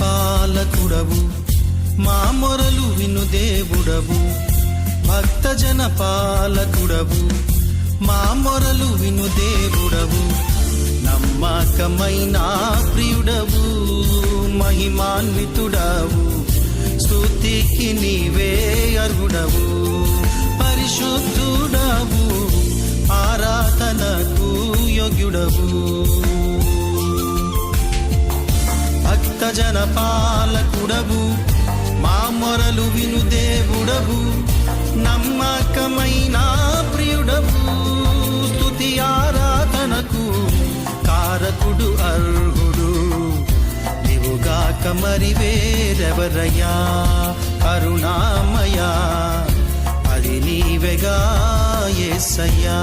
పాలకుడవు మా మొరలు విను దేవుడవు. భక్తజన పాలకుడవు మా మొరలు విను దేవుడవు. నమ్మకమైన ప్రియుడవు మహిమాన్వితుడవు. స్థుతికి నీవే అర్హుడవు పరిశుద్ధుడవు ఆరాధనకు యోగ్యుడవు. జన పాలకుడవు మా మొరలు విను దేవుడవు నమ్మకమైన ప్రియుడవు స్థుతి ఆరాధనకు కారకుడు అర్హుడు. నీవుగాక మరి వేరెవరయ్యా? కరుణామయా అది నీవెగా ఎస్సయ్యా